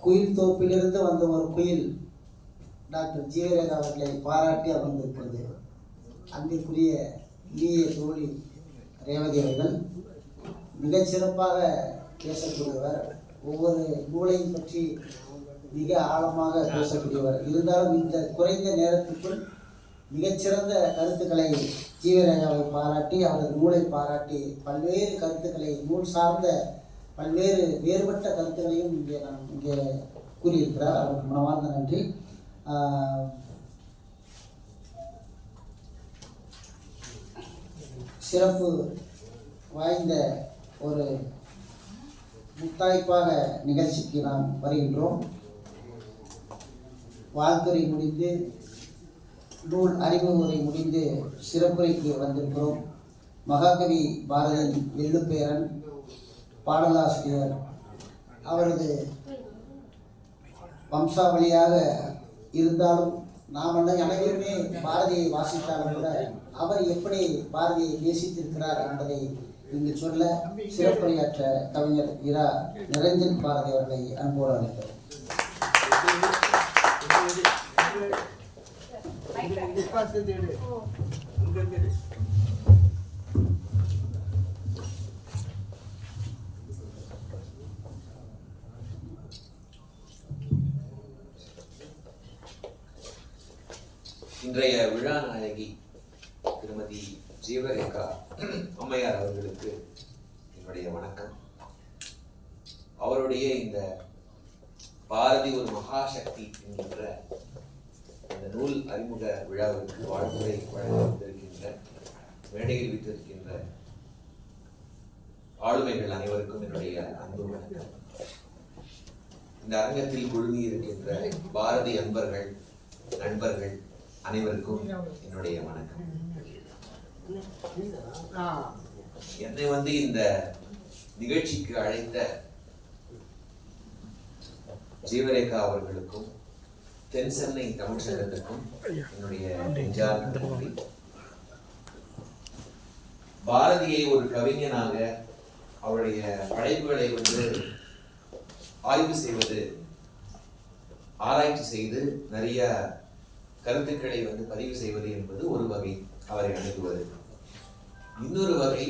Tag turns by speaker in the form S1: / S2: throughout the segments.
S1: குயில் தோப்பிலிருந்து வந்த ஒரு குயில் டாக்டர் ஜீவரேகா அவர்களை பாராட்டி அமர்ந்திருக்கிறது. அன்பிற்குரிய இனிய தோழி ரேவதி அவர்கள் மிகச்சிறப்பாக பேசக்கூடியவர் ஒவ்வொரு நூலையும் பற்றி மிக ஆழமாக பேசக்கூடியவர். இருந்தாலும் இந்த குறைந்த நேரத்துக்குள் மிகச்சிறந்த கருத்துக்களை ஜீவரேகாவை பாராட்டி அவரது நூலை பாராட்டி பல்வேறு கருத்துக்களை நூல் சார்ந்த பல்வேறு வேறுபட்ட கருத்துகளையும் இங்கே நான் இங்கே கூறியிருக்கிறார். அவருக்கு மனமார்ந்த நன்றி. சிறப்பு வாய்ந்த ஒரு முத்தாய்ப்பாக நிகழ்ச்சிக்கு நாம் வருகின்றோம். வாழ்த்துறை முடிந்து நூல் அறிவுமுறை முடிந்து சிறப்புரைக்கு வந்திருக்கிறோம். மகாகவி பாரதியின் எள்ளுப்பேரன் பாடலாசிரியர் அவரது வம்சாவளியாக இருந்தாலும் நாம் அனைவருமே பாரதியை வாசித்தாலும் கூட அவர் எப்படி பாரதியை நேசித்திருக்கிறார் என்பதை இங்கு சொல்ல சிறப்புரையாற்ற கவிஞர் இரா நிரஞ்சன் பாரதி அவர்களை அன்போடு அழைக்கிறோம்.
S2: இன்றைய விழா நாயகி திருமதி ஜீவரேகா அம்மையார் அவர்களுக்கு என்னுடைய வணக்கம். அவருடைய இந்த பாரதி ஒரு மகாசக்தி என்கின்ற இந்த நூல் அறிமுக விழாவிற்கு வாழ்த்துறை வழங்க வந்திருக்கின்ற மேடையில் வைத்திருக்கின்ற ஆளுமைகள் அனைவருக்கும் என்னுடைய அன்பு வணக்கம். இந்த அரங்கத்தில் குழுமி இருக்கின்ற பாரதி அன்பர்கள் நண்பர்கள் அனைவருக்கும் என்னுடைய வணக்கம். என்னை வந்து இந்த நிகழ்ச்சிக்கு அழைத்த ஜீவரேகா அவர்களுக்கும் தென் சென்னை தமிழ் சங்கத்துக்கும் என்னுடைய நெஞ்சார்ந்த நன்றி. பாரதியை ஒரு கவிஞனாக அவருடைய படைப்புகளை வந்து ஆய்வு செய்வது ஆராய்ச்சி செய்து நிறைய கருத்துக்களை வந்து பதிவு செய்வது என்பது ஒரு வகை அவரை அணுகுவது. இன்னொரு வகை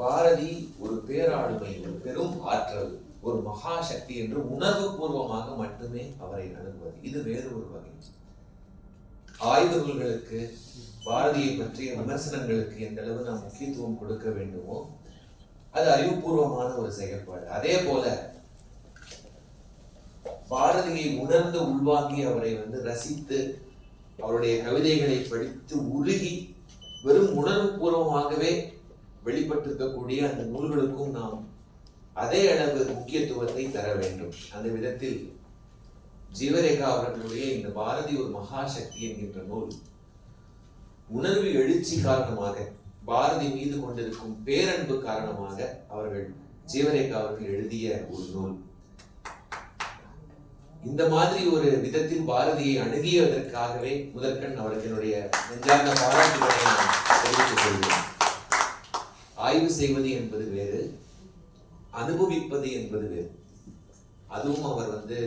S2: பாரதி ஒரு பேராளுமை ஒரு பெரும் ஆற்றல் ஒரு மகா சக்தி என்று உணர்வு பூர்வமாக மட்டுமே அவரை அணுகுவது. இது வேறு ஒரு வகை. ஆய்வு நூல்களுக்கு பாரதியை பற்றிய விமர்சனங்களுக்கு எந்த அளவு நாம் முக்கியத்துவம் கொடுக்க வேண்டுமோ அது அறிவுபூர்வமான ஒரு செயல்பாடு. அதே போல பாரதியை உணர்ந்து உள்வாங்கி அவரை வந்து ரசித்து அவருடைய கவிதைகளை படித்து உருகி வெறும் உணர்வு பூர்வமாகவே வெளிப்பட்டிருக்கக்கூடிய அந்த நூல்களுக்கும் நாம் அதே அளவு முக்கியத்துவத்தை தர வேண்டும். அந்த விதத்தில் ஜீவரேகா அவர்களுடைய இந்த பாரதி ஒரு மகாசக்தி என்கின்ற நூல் உணர்வு எழுச்சி காரணமாக பாரதி மீது கொண்டிருக்கும் பேரன்பு காரணமாக அவர்கள் ஜீவரேகா அவர்கள் எழுதிய ஒரு நூல். இந்த மாதிரி ஒரு விதத்தில் பாரதியை அணுகியதற்காகவே முதற்கண் அவருக்கு என்னுடைய நெஞ்சார்ந்த பாராட்டுகளை நான் தெரிவித்துக் கொள்கிறேன். ஆய்வு செய்வது என்பது வேறு அனுபவிப்பது என்பது வேறு. அதுவும் அவர் வந்து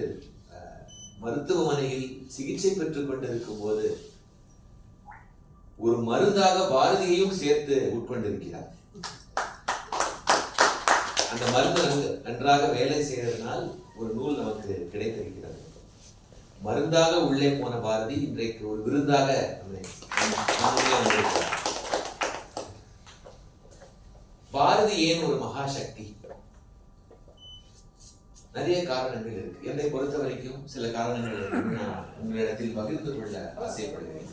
S2: அஹ், மருத்துவமனையில் சிகிச்சை பெற்றுக் கொண்டிருக்கும் போது ஒரு மருந்தாக பாரதியையும் சேர்த்து உட்கொண்டிருக்கிறார். அந்த மருந்து நன்றாக வேலை செய்யறதுனால் ஒரு நூல் நமக்கு கிடைத்திருக்கிறது. மருந்தாக உள்ளே போன பாரதி இன்றைக்கு ஒரு விருந்தாக பாரதி ஏன் ஒரு மகாசக்தி? நிறைய காரணங்கள் இருக்கு. என்னை பொறுத்த வரைக்கும் சில காரணங்கள் நான் உங்களிடத்தில் பகிர்ந்து கொள்ள ஆசைப்படுகிறேன்.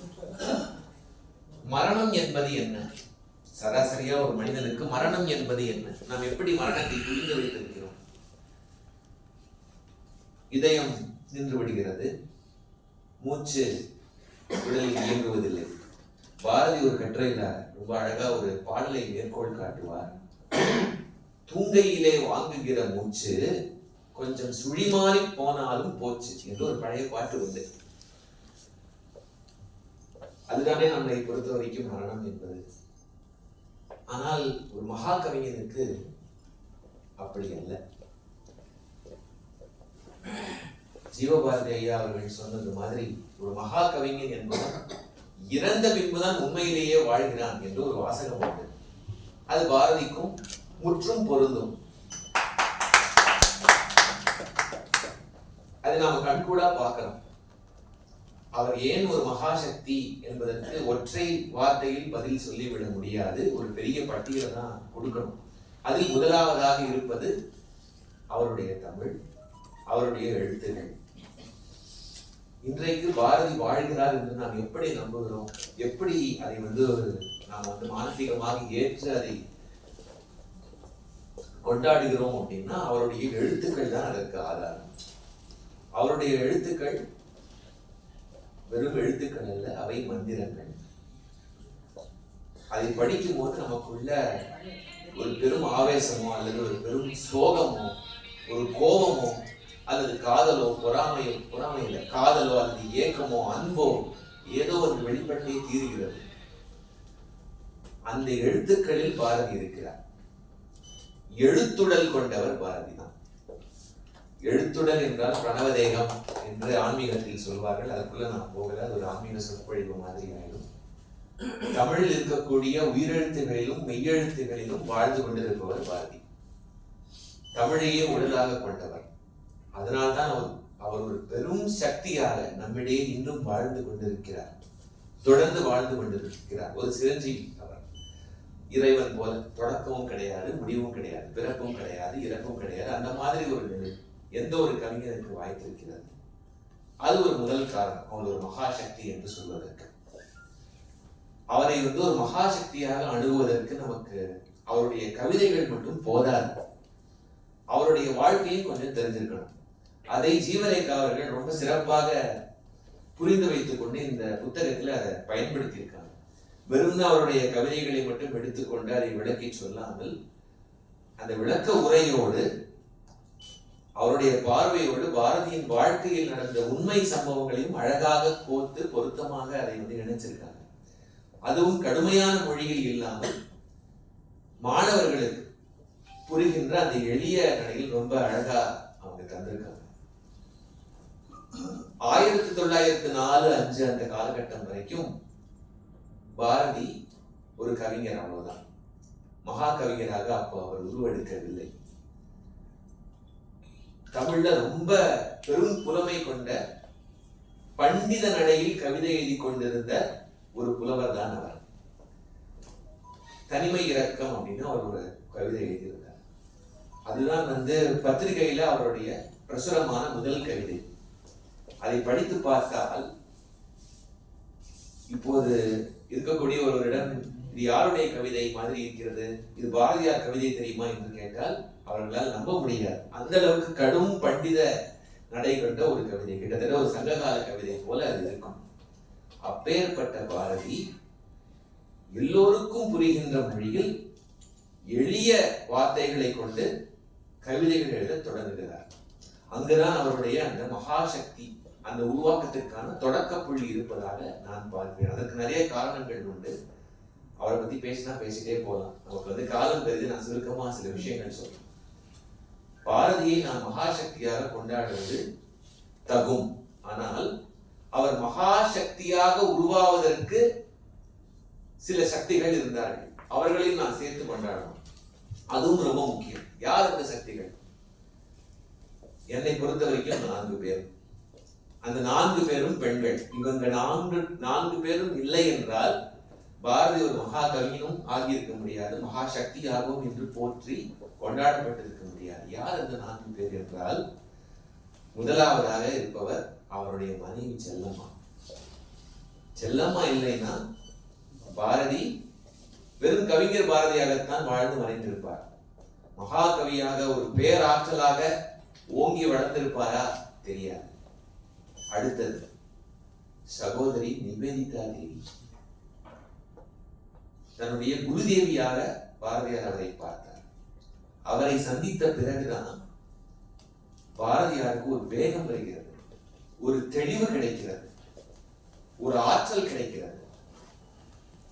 S2: மரணம் என்பது என்ன? சராசரியா ஒரு மனிதனுக்கு மரணம் என்பது என்ன? நாம் எப்படி மரணத்தை புரிந்து வைத்திருக்கிறோம் இதயம் நின்று விடுகிறது. மூச்சு உடலில் இயங்குவதில்லை. பாரதி ஒரு கட்டுரையில ரொம்ப அழகா ஒரு பாடலை மேற்கோள் காட்டுவார். தூங்கையிலே வாங்குகிற மூச்சு கொஞ்சம் சுழிமாறி போனாலும் போச்சு என்று ஒரு பழைய பாட்டு உண்டு. அதுதானே நம்மை பொறுத்த வரைக்கும் மரணம் என்பது. ஆனால் ஒரு மகா கவிஞனுக்கு அப்படி அல்ல. ஜீவபாரதி ஐயா அவர்கள் சொன்னது மாதிரி ஒரு மகா கவிஞன் என்பவன் இறந்த பின்புதான் உண்மையிலேயே வாழ்கிறான் என்று ஒரு வாசகம் உண்டு. அது பாரதிக்கும் முற்றும் பொருந்தும். அதை நாம கண்கூடா பார்க்கிறோம். அவர் ஏன் ஒரு மகாசக்தி என்பதற்கு ஒற்றை வார்த்தையில் பதில் சொல்லிவிட முடியாது ஒரு பெரிய பட்டியலை தான் கொடுக்கணும். அதில் முதலாவதாக இருப்பது அவருடைய தமிழ். அவருடைய எழுத்துகள் இன்றைக்கு பாரதி வாழ்கிறார் என்று நாம் எப்படி நம்புகிறோம்? எப்படி அதை வந்து ஒரு நாம் வந்து மானசீகமாக ஏற்று அதை கொண்டாடுகிறோம் அப்படின்னா அவருடைய எழுத்துக்கள் தான் அதற்கு ஆதாரம். அவருடைய எழுத்துக்கள் வெறும் எழுத்துக்கள் அல்ல அவை மந்திரங்கள். அதை படிக்கும் போது நமக்குள்ள ஒரு பெரும் ஆவேசமோ அல்லது ஒரு பெரும் சோகமோ ஒரு கோபமோ அல்லது காதலோ பொறாமையோ பொறாமை இல்லை காதலோ அல்லது ஏக்கமோ அன்போ ஏதோ ஒரு வெளிப்பட்டே தீர்கிறது. அந்த எழுத்துக்களில் பாரதி இருக்கிறார். எழுத்துடல் கொண்டவர் பாரதி தான். எழுத்துடல் என்றால் பிரணவதேகம் என்று ஆன்மீகத்தில் சொல்வார்கள். அதுக்குள்ள நான் போகல அது ஒரு ஆன்மீக சொற்பொழிவு மாதிரி ஆயிடும். தமிழில் இருக்கக்கூடிய உயிரெழுத்துகளிலும் மெய்யெழுத்துகளிலும் வாழ்ந்து கொண்டிருப்பவர் பாரதி. தமிழையே உடலாக கொண்டவர். அதனால்தான் அவர் அவர் ஒரு பெரும் சக்தியாக நம்மிடையே இன்னும் வாழ்ந்து கொண்டிருக்கிறார். தொடர்ந்து வாழ்ந்து கொண்டிருக்கிறார். ஒரு சிரஞ்சீவி அவர். இறைவன் போல தொடக்கமும் கிடையாது முடிவும் கிடையாது பிறப்பும் கிடையாது இறப்பும் கிடையாது. அந்த மாதிரி ஒரு நிலை எந்த ஒரு கவிஞருக்கு வாய்த்திருக்கிறது? அது ஒரு முதல் காரணம். அவர் ஒரு மகாசக்தி என்று சொல்வதற்கு. அவரை வந்து ஒரு மகாசக்தியாக அணுகுவதற்கு நமக்கு அவருடைய கவிதைகள் மட்டும் போதாது. அவருடைய வாழ்க்கையும் கொஞ்சம் தெரிஞ்சிருக்கணும். அதை ஜீவரேகா அவர்கள் ரொம்ப சிறப்பாக புரிந்து வைத்துக் கொண்டு இந்த புத்தகத்தில் அதை பயன்படுத்தியிருக்காங்க. வெறும் அவருடைய கவிதைகளை மட்டும் எடுத்துக்கொண்டு அதை விளக்கி சொல்லாமல் அந்த விளக்க உரையோடு அவருடைய பார்வையோடு பாரதியின் வாழ்க்கையில் நடந்த உண்மை சம்பவங்களையும் அழகாக கோர்த்து பொருத்தமாக அதை வந்து இணைச்சிருக்காங்க. அதுவும் கடுமையான மொழியில் இல்லாமல் மாணவர்களுக்கு புரிகின்ற அந்த எளிய நடையில் ரொம்ப அழகா அவங்க தந்திருக்காங்க. ஆயிரத்தி தொள்ளாயிரத்தி நாலு அஞ்சு அந்த காலகட்டம் வரைக்கும் பாரதி ஒரு கவிஞர் அவ்வளவுதான். மகா கவிஞராக அப்போ அவர் உருவெடுக்கவில்லை. தமிழ்ல ரொம்ப பெரும் புலமை கொண்ட பண்டித நடையில் கவிதை எழுதி கொண்டிருந்த ஒரு புலவர் தான் அவர். தனிமை இறக்கம் அப்படின்னு அவர் ஒரு கவிதை எழுதியிருந்தார். அதுதான் வந்து பத்திரிகையில அவருடைய பிரசுரமான முதல் கவிதை. அதை படித்து பார்த்தால் இப்போது இருக்கக்கூடிய ஒருவரிடம் இது யாருடைய கவிதை மாதிரி இருக்கிறது? இது பாரதியார் கவிதை தெரியுமா? என்று கேட்டால் அவர்களால் நம்ப முடியாது. அந்த அளவுக்கு கடும் பண்டித நடை கொண்ட ஒரு கவிதை. கிட்டத்தட்ட ஒரு சங்ககால கவிதை போல அது இருக்கும். அப்பேற்பட்ட பாரதி எல்லோருக்கும் புரிகின்ற மொழியில் எளிய வார்த்தைகளை கொண்டு கவிதைகள் எழுத தொடங்குகிறார். அங்குதான் அவருடைய அந்த மகாசக்தி அந்த உருவாக்கத்திற்கான தொடக்க புள்ளி இருப்பதாக நான் பார்க்கிறேன். அதற்கு நிறைய காரணங்கள் உண்டு. அவரை பத்தி பேசினா பேசிட்டே போகலாம் நமக்கு வந்து காலம் கருதி நான் சுருக்கமா சில விஷயங்கள் சொல்றேன். பாரதியை நாம் மகாசக்தியாக கொண்டாடுவது தகும். ஆனால் அவர் மகாசக்தியாக உருவாவதற்கு சில சக்திகள் இருந்தார்கள். அவர்களையும் நான் சேர்த்து கொண்டாடணும். அதுவும் ரொம்ப முக்கியம். யார் அந்த சக்திகள்? என்னை பொறுத்த வரைக்கும் நான்கு பேர். அந்த நான்கு பேரும் பெண்கள். இவங்க நான்கு நான்கு பேரும் இல்லை என்றால் பாரதி ஒரு மகா கவியனும் ஆகியிருக்க முடியாது மகா சக்தியாகவும் என்று போற்றி கொண்டாடப்பட்டிருக்க முடியாது. யார் அந்த நான்கு பேர் என்றால்? முதலாவதாக இருப்பவர் அவருடைய மனைவி செல்லம்மா. செல்லம்மா இல்லைன்னா பாரதி வெறும் கவிஞர் பாரதியாகத்தான் வாழ்ந்து மறைந்திருப்பார். மகாகவியாக ஒரு பேராற்றலாக ஓங்கி வளர்ந்திருப்பாரா? தெரியாது. அடுத்தது சகோதரி நிவேதிதா தேவி தன்னுடைய குருதேவியாக பாரதியார் அவரை பார்த்தார். அவரை சந்தித்த பிறகுதான் பாரதியாருக்கு ஒரு வேகம் வருகிறது ஒரு தெளிவு கிடைக்கிறது ஒரு ஆற்றல் கிடைக்கிறது.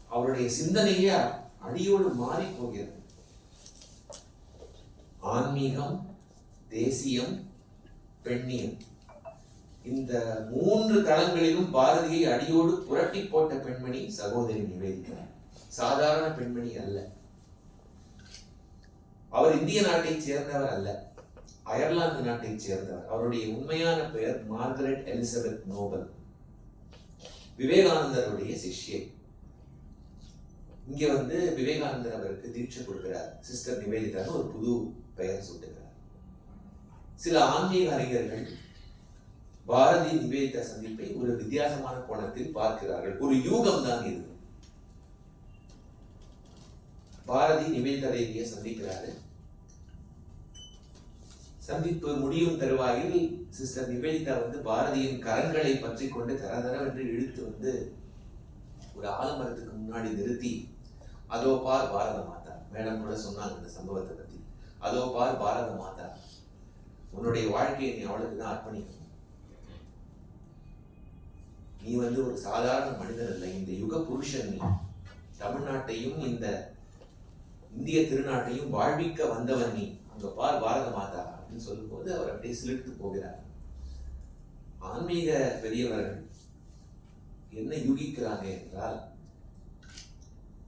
S2: அவருடைய சிந்தனையே அடியோடு மாறி போகிறது ஆன்மீகம் தேசியம் பெண்ணியம். இந்த மூன்று களங்களிலும் பாரதியை அடியோடு புரட்டி போட்ட பெண்மணி சகோதரி நிவேதிக்கிறார் சாதாரண பெண்மணி அல்ல. அவர் இந்திய நாட்டைச் சேர்ந்தவர் அல்ல. அயர்லாந்து நாட்டைச் சேர்ந்தவர். அவருடைய உண்மையான பெயர் மார்கரெட் எலிசபெத் நோபல். விவேகானந்தருடைய சிஷ்யை. இங்க வந்து விவேகானந்தர் அவருக்கு தீட்சை கொடுக்கிறார். சிஸ்டர் நிவேதிதான்னு ஒரு புது பெயர் சூட்டுகிறார். சில ஆன்மீக அறிஞர்கள் பாரதி நிவேதிதா சந்திப்பை ஒரு வித்தியாசமான கோணத்தில் பார்க்கிறார்கள். ஒரு யூகம் தான் இது. பாரதி நிவேதிதா தேவியை சந்திக்கிறாரு. சந்திப்பு முடியும் தருவாயில் சிஸ்டர் நிவேதிதா வந்து பாரதியின் கரங்களை பற்றி கொண்டு தர தரவென்று இழுத்து வந்து ஒரு ஆலமரத்துக்கு முன்னாடி நிறுத்தி அதோ பார் பாரத மாதா. மேடம் கூட சொன்னாங்க இந்த சம்பவத்தை பத்தி. அதோ பார் பாரத மாதா. உன்னுடைய வாழ்க்கையை நீ அவளுக்கு தான் அர்ப்பணிக்கணும். நீ வந்து ஒரு சாதாரண மனிதன் இல்லை இந்த யுக புருஷன் நீ தமிழ்நாட்டையும் இந்த இந்திய திருநாட்டையும் வாழ்விக்க வந்தவன் நீ. அங்க பார் பாரத மாதா அப்படின்னு சொல்லும்போது அவர் அப்படியே சிலிர்த்து போகிறார். ஆன்மீக பெரியவர்கள் என்ன யூகிக்கிறாங்க என்றால்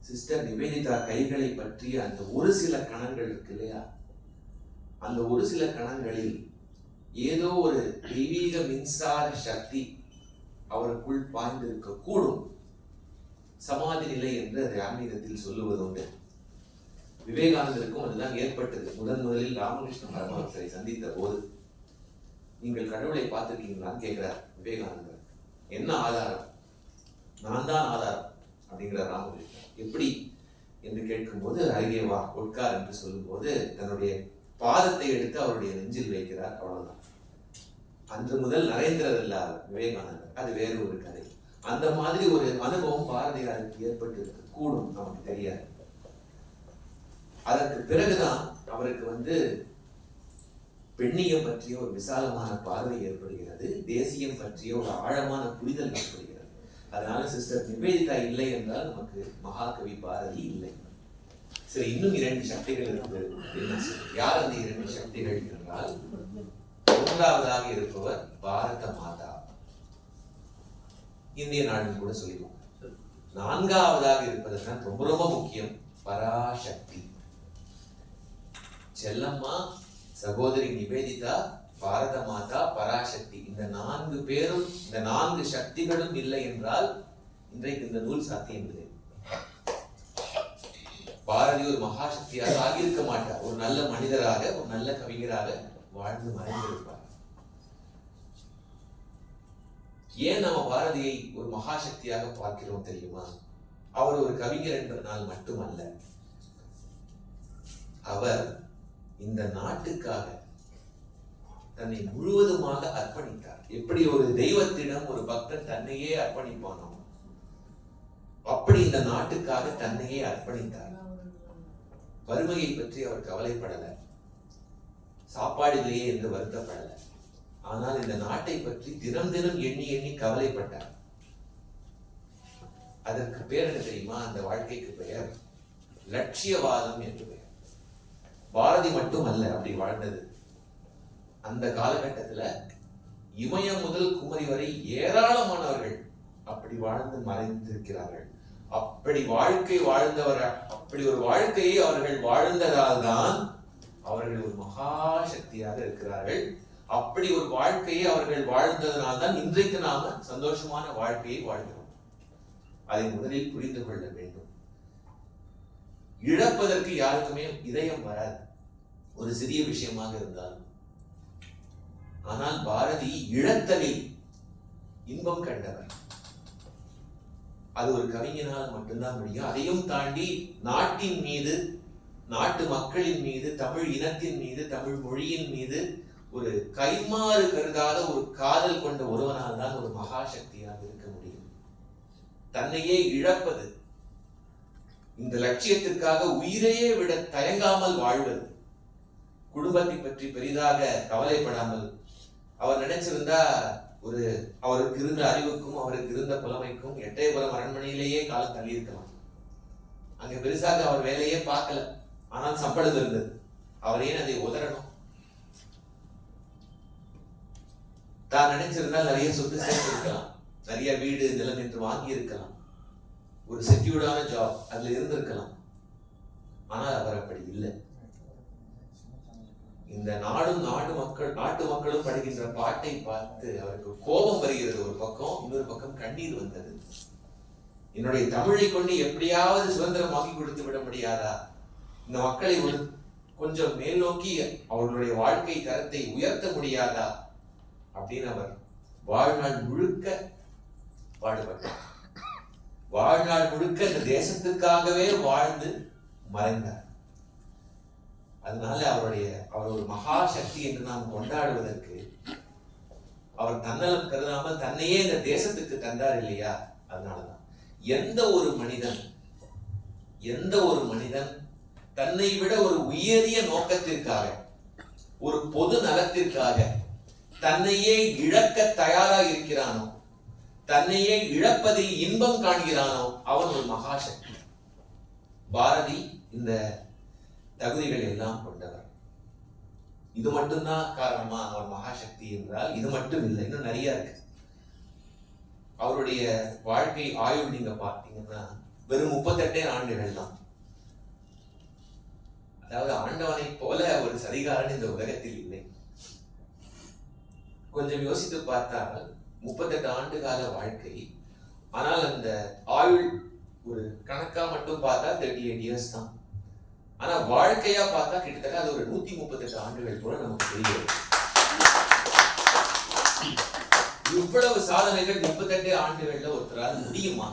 S2: சிஸ்டர் நிவேதிதா கைகளை பற்றிய அந்த ஒரு சில கணங்கள் இருக்கு இல்லையா? அந்த ஒரு சில கணங்களில் ஏதோ ஒரு தெய்வீக மின்சார சக்தி அவருக்குள் பாய்ந்திருக்க கூடும் சமாதி நிலை என்று அதை ஆன்மீகத்தில் சொல்லுவது உண்டு. விவேகானந்தருக்கும் அதுதான் ஏற்பட்டது. முதன் முதலில் ராமகிருஷ்ண பரமஹம்சரை சந்தித்த போது நீங்கள் கடவுளை பார்த்திருக்கீங்களான்னு கேட்கிறார் விவேகானந்தர். என்ன ஆதாரம்? நான் தான் ஆதாரம் அப்படிங்கிறார் ராமகிருஷ்ணன் எப்படி? என்று கேட்கும்போது அருகே வா உட்கார் என்று சொல்லும்போது தன்னுடைய பாதத்தை எடுத்து அவருடைய நெஞ்சில் வைக்கிறார். அவ்வளவுதான். அன்று முதல் நரேந்திரர் இல்லாத விவேகானந்தர். அது வேறு ஒரு கதை. அந்த மாதிரி ஒரு அனுபவம் பாரதியாருக்கு ஏற்பட்டு இருக்கு கூடும் நமக்கு தெரியாது. அதற்கு பிறகுதான் அவருக்கு வந்து பெண்ணியம் பற்றிய ஒரு விசாலமான பார்வை ஏற்படுகிறது. தேசியம் பற்றிய ஒரு ஆழமான புரிதல் ஏற்படுகிறது. அதனால சிஸ்டர் நிவேதிதா இல்லை என்றால் நமக்கு மகாகவி பாரதி இல்லை. சரி இன்னும் இரண்டு சக்திகள் இருக்கு. யார் அந்த இரண்டு சக்திகள் என்றால் மூன்றாவதாக இருப்பவர் பாரத மாதா. இந்திய நாடுன்னு கூட சொல்லிடுவோம் நான்காவதாக இருப்பது தான் ரொம்ப ரொம்ப முக்கியம். பராசக்தி. செல்லம்மா சகோதரி நிவேதிதா பாரத மாதா பராசக்தி. இந்த நான்கு பேரும் இந்த நான்கு சக்திகளும் இல்லை என்றால் இன்றைக்கு இந்த நூல் சாத்தியமில்லை பாரதி ஒரு மகாசக்தியாக ஆகியிருக்க மாட்டார். ஒரு நல்ல மனிதராக ஒரு நல்ல கவிஞராக வாழ்ந்து மறைந்திருப்பார். ஏன் நம்ம பாரதியை ஒரு மகாசக்தியாக பார்க்கிறோம் தெரியுமா? அவர் ஒரு கவிஞர் என்பதனால் மட்டுமல்ல. அவர் இந்த நாட்டுக்காக தன்னை முழுவதுமாக அர்ப்பணித்தார். எப்படி ஒரு தெய்வத்திடம் ஒரு பக்தன் தன்னையே அர்ப்பணிப்பானோ அப்படி இந்த நாட்டுக்காக தன்னையே அர்ப்பணித்தார். வறுமையை பற்றி அவர் கவலைப்படல. சாப்பாடு இல்லையே என்று வருத்தப்படலை. ஆனால் இந்த நாட்டை பற்றி தினம் தினம் எண்ணி எண்ணி கவலைப்பட்டார். அதற்கு பேர் என்ன தெரியுமா? அந்த வாழ்க்கைக்கு பெயர் லட்சியவாதம் என்று பெயர். பாரதி மட்டுமல்ல அப்படி வாழ்ந்தது. அந்த காலகட்டத்துல இமயம் முதல் குமரி வரை ஏராளமானவர்கள் அப்படி வாழ்ந்து மறைந்திருக்கிறார்கள். அப்படி வாழ்க்கை வாழ்ந்தவர் அப்படி ஒரு வாழ்க்கையை அவர்கள் வாழ்ந்ததால் தான் அவர்கள் ஒரு மகா சக்தியாக இருக்கிறார்கள். அப்படி ஒரு வாழ்க்கையை அவர்கள் வாழ்ந்ததனால்தான் இன்றைக்கு நாம சந்தோஷமான வாழ்க்கையை வாழ்கிறோம். அதை முதலில் புரிந்து கொள்ள வேண்டும். இழப்பதற்கு யாருக்குமே இதயம் வராது. ஒரு சிறிய விஷயமாக இருந்தாலும். ஆனால் பாரதி இழத்தலில் இன்பம் கண்டவர். அது ஒரு கவிஞனால் மட்டும்தான் முடியும். அதையும் தாண்டி நாட்டின் மீது நாட்டு மக்களின் மீது தமிழ் இனத்தின் மீது தமிழ் மொழியின் மீது ஒரு கைமாறு கருதாத ஒரு காதல் கொண்ட ஒருவனால் தான் ஒரு மகாசக்தியாக இருக்க முடியும். தன்னையே இழப்பது இந்த லட்சியத்திற்காக உயிரையே விட தயங்காமல் வாழ்வது குடும்பத்தை பற்றி பெரிதாக கவலைப்படாமல் அவர் நினைச்சிருந்தா ஒரு அவருக்கு இருந்த அறிவுக்கும் அவருக்கு இருந்த புலமைக்கும் எட்டயபுரம் அரண்மனையிலேயே காலம் தள்ளி இருக்கலாம் அங்க பெருசாக அவர் வேலையே பார்க்கல. ஆனால் சம்பளம் இருந்தது. அவர் ஏன் அதை உதறணும்? தான் நினைச்சிருந்தால் நிறைய சொத்து சேர்த்து இருக்கலாம் நிறைய வீடு நிலம் என்று வாங்கி இருக்கலாம் ஒரு செக்யூர்டான ஜாப் அதுல இருந்திருக்கலாம். ஆனால் அவர் அப்படி இல்லை. இந்த நாடும் நாடு மக்கள் நாட்டு மக்களும் படுகின்ற பாட்டை பார்த்து அவருக்கு கோபம் வருகிறது. ஒரு பக்கம் இன்னொரு பக்கம் கண்ணீர் வந்தது. என்னுடைய தமிழை கொண்டு எப்படியாவது சுதந்திரமாக்கி கொடுத்து விட முடியாதா? இந்த மக்களை ஒரு கொஞ்சம் மேல் நோக்கி அவர்களுடைய வாழ்க்கை தரத்தை உயர்த்த முடியாதா? அப்படின்னு அவர் வாழ்நாள் முழுக்க பாடுபட்டார். வாழ்நாள் முழுக்க இந்த தேசத்துக்காகவே வாழ்ந்து மறைந்தார். அதனால அவருடைய அவர் ஒரு மகா சக்தி என்று நாம் கொண்டாடுவதற்கு அவர் தன்னலம் கருதாமல் தன்னையே இந்த தேசத்துக்கு தந்தார் இல்லையா? அதனாலதான். எந்த ஒரு மனிதன் எந்த ஒரு மனிதன் தன்னை விட ஒரு உயரிய நோக்கத்திற்காக ஒரு பொது நலத்திற்காக தன்னையே இழக்க தயாராக இருக்கிறானோ தன்னையே இழப்பதில் இன்பம் காண்கிறானோ? அவன் ஒரு மகாசக்தி. பாரதி இந்த தகுதிகள் எல்லாம் கொண்டவர். இது மட்டும்தான் காரணமா? அவர் மகாசக்தி என்றால் இது மட்டும் இல்லை இன்னும் நிறைய இருக்கு. அவருடைய வாழ்க்கை ஆயுள் நீங்க பார்த்தீங்கன்னா வெறும் முப்பத்தெட்டே ஆண்டுகள் தான். அதாவது ஆண்டவனை போல ஒரு சரிகாரன் இந்த உலகத்தில் இல்லை. கொஞ்சம் யோசித்து பார்த்தால் முப்பத்தெட்டு ஆண்டு கால வாழ்க்கை ஆனால் அந்த ஆயுள் ஒரு கணக்கா மட்டும் பார்த்தா தேர்ட்டி எயிட் இயர்ஸ் தான். ஆனா வாழ்க்கையா பார்த்தா கிட்டத்தட்ட அது ஒரு நூத்தி முப்பத்தெட்டு ஆண்டுகள் போல நமக்கு தெரியும் இவ்வளவு சாதனைகள் முப்பத்தெட்டு ஆண்டுகள்ல ஒருத்தரால் முடியுமா?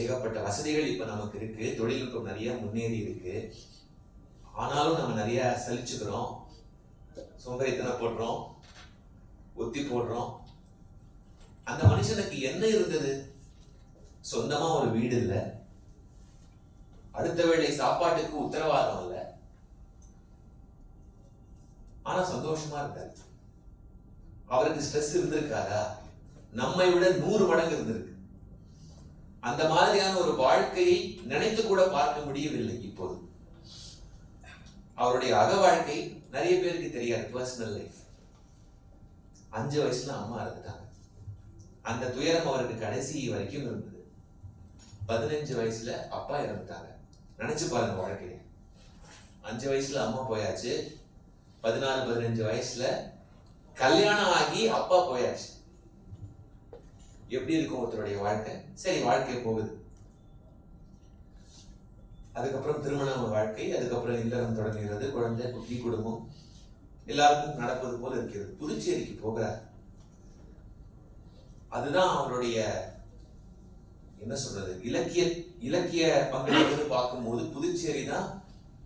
S2: ஏகப்பட்ட வசதிகள் இப்ப நமக்கு இருக்கு தொழில்நுட்பம் நிறைய முன்னேறி இருக்கு. ஆனாலும் நம்ம நிறைய சலிச்சுக்கிறோம். சோம்பேறித்தனம் போடுறோம் ஒத்தி போடுறோம். அந்த மனுஷனுக்கு என்ன இருந்தது? சொந்தமா ஒரு வீடு இல்லை. அடுத்த வேளை சாப்பாட்டுக்கு உத்தரவாதம் இல்லை. ஆனா சந்தோஷமா இருக்காரு. அவருக்கு ஸ்ட்ரெஸ் இருந்திருக்காரா நம்மை விட நூறு மடங்கு இருந்திருக்கு. அந்த மாதிரியான ஒரு வாழ்க்கையை நினைத்து கூட பார்க்க முடியவில்லை இப்போது. அவருடைய அக வாழ்க்கை நிறைய பேருக்கு தெரியாது பர்சனல் லைஃப் அஞ்சு வயசுல அம்மா இறந்துட்டாங்க. அந்த துயரம் அவருக்கு கடைசி வரைக்கும் இருந்தது. பதினஞ்சு வயசுல அப்பா இறந்துட்டாங்க. நினைச்சு பாருங்க வாழ்க்கைய. அஞ்சு வயசுல அம்மா போயாச்சு. பதினாலு பதினஞ்சு வயசுல கல்யாணம் ஆகி அப்பா போயாச்சு. எப்படி இருக்கும் ஒருத்தருடைய வாழ்க்கை? சரி வாழ்க்கை போகுது. அதுக்கப்புறம் திருமண வாழ்க்கை அதுக்கப்புறம் இல்லறம் தொடங்குகிறது குழந்தை குட்டி குடும்பம். எல்லாருக்கும் நடப்பது போல இருக்கிறது. புதுச்சேரிக்கு போகிறார். அதுதான் அவருடைய என்ன சொல்றது இலக்கிய இலக்கிய பங்களிப்பு பார்க்கும்போது புதுச்சேரி தான்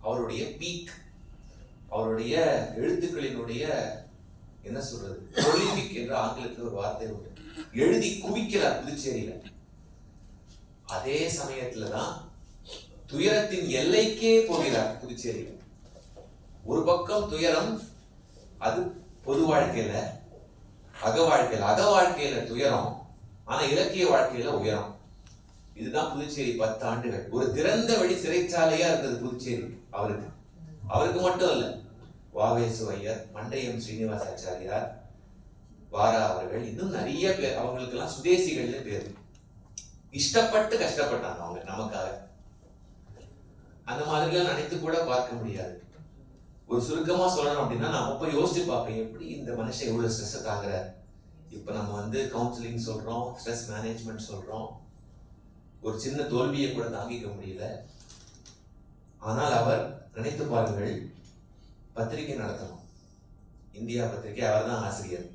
S2: அவருடைய பீக் அவருடைய எழுத்துக்களினுடைய என்ன சொல்றது என்ற ஆங்கிலத்தில் ஒரு வார்த்தை உண்டு. எழுதி குவிக்கிறார் புதுச்சேரியில. அதே சமயத்துல தான் துயரத்தின் எல்லைக்கே போகிறார் புதுச்சேரி. ஒரு பக்கம் துயரம் அது பொது வாழ்க்கையில அக வாழ்க்கையில அக வாழ்க்கையில துயரம் ஆனா இலக்கிய வாழ்க்கையில உயரம். இதுதான் புதுச்சேரி பத்து ஆண்டுகள். ஒரு திறந்த வழி சிறைச்சாலையா இருந்தது புதுச்சேரி அவருக்கு. அவருக்கு மட்டும் இல்ல வாவேசு ஐயர் மண்டையம் ஸ்ரீனிவாசாச்சாரியார் வாரா அவர்கள் இன்னும் நிறைய பேர் அவங்களுக்கு எல்லாம் சுதேசிகள்னு பேர். இஷ்டப்பட்டு கஷ்டப்பட்டாங்க அவங்க நமக்காக. அந்த மாதிரிலாம் நினைத்து கூட பார்க்க முடியாது. ஒரு சுருக்கமா சொல்லணும் அப்படின்னா நான் அப்ப யோசிச்சு பார்ப்பேன் எப்படி இந்த மனுஷன் எவ்வளவு ஸ்ட்ரெஸ் தாங்குறாரு? இப்ப நம்ம வந்து கவுன்சிலிங் சொல்றோம் ஸ்ட்ரெஸ் மேனேஜ்மெண்ட் சொல்றோம். ஒரு சின்ன தோல்வியை கூட தாங்கிக்க முடியல. ஆனால் அவர் நினைத்து பாருங்கள் பத்திரிகை நடத்தணும். இந்தியா பத்திரிகை அவர் தான் ஆசிரியர்.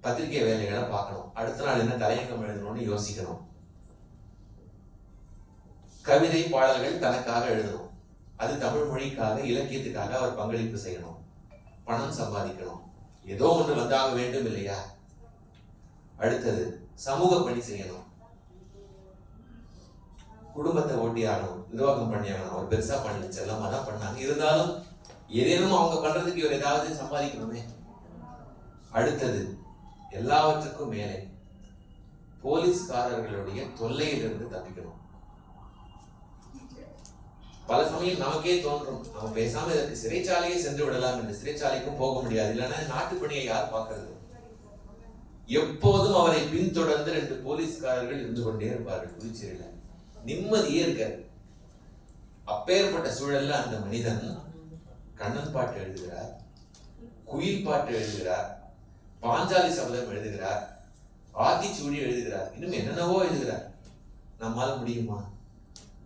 S2: பத்திரிகை வேலைகளை பார்க்கணும். அடுத்த நாள் என்ன தலையங்கம் எழுதணும்னு யோசிக்கணும். கவிதை பாடல்கள் தனக்காக எழுதணும். அது தமிழ் மொழிக்காக இலக்கியத்துக்காக அவர் பங்களிப்பு செய்யணும். பணம் சம்பாதிக்கணும். ஏதோ ஒன்று வந்தாக வேண்டும் இல்லையா? அடுத்தது சமூக பணி செய்யணும். குடும்பத்தை ஓட்டி ஆகணும் நிர்வாகம் பண்ணி ஆகணும் அவர் பெருசா பண்ணல. செல்லமா தான் பண்ணாங்க. இருந்தாலும் ஏதேனும் அவங்க பண்றதுக்கு இவர் ஏதாவது சம்பாதிக்கணுமே. அடுத்தது எல்லாவற்றுக்கும் மேலே போலீஸ்காரர்களுடைய தொல்லையிலிருந்து தப்பிக்கணும். பல சமயம் நமக்கே தோன்றும். நம்ம பேசாம இதற்கு சிறைச்சாலையே சென்று விடலாம் என்று சிறைச்சாலைக்கும் போக முடியாது. இல்லைன்னா நாட்டுப்பணியை யார் பார்க்கறது? எப்போதும் அவரை பின்தொடர்ந்து ரெண்டு போலீஸ்காரர்கள் இருந்து கொண்டே இருப்பார்கள். புதுச்சேரியில. நிம்மதியே இருக்காது. அப்பேற்பட்ட சூழல்ல அந்த மனிதன் கண்ணன் பாட்டு எழுதுகிறார் குயில் பாட்டு எழுதுகிறார் பாஞ்சாலி சபதம் எழுதுகிறார் ஆத்திச்சூடி எழுதுகிறார் இன்னும் என்னென்னவோ எழுதுகிறார். நம்மால் முடியுமா?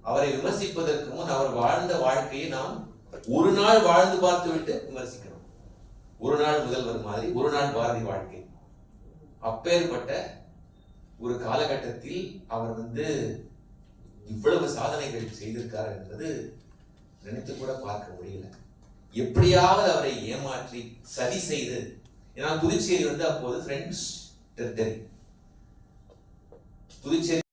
S2: அவரை விமர்சிப்பதற்கு முன் அவர் வாழ்ந்த வாழ்க்கையை நாம் ஒரு நாள் வாழ்ந்து பார்த்து விட்டு விமர்சிக்கிறோம். ஒரு நாள் முதல்வர் மாதிரி ஒரு நாள் பாரதி வாழ்க்கை. அப்பேற்பட்ட ஒரு காலகட்டத்தில் அவர் வந்து இவ்வளவு சாதனைகள் செய்திருக்கார் என்பது நினைத்து கூட பார்க்க முடியல. எப்படியாவது அவரை ஏமாற்றி சதி செய்து ஏன்னா புதுச்சேரி வந்து அப்போது பிரெண்ட்ஸ் டெரிட்டரி புதுச்சேரி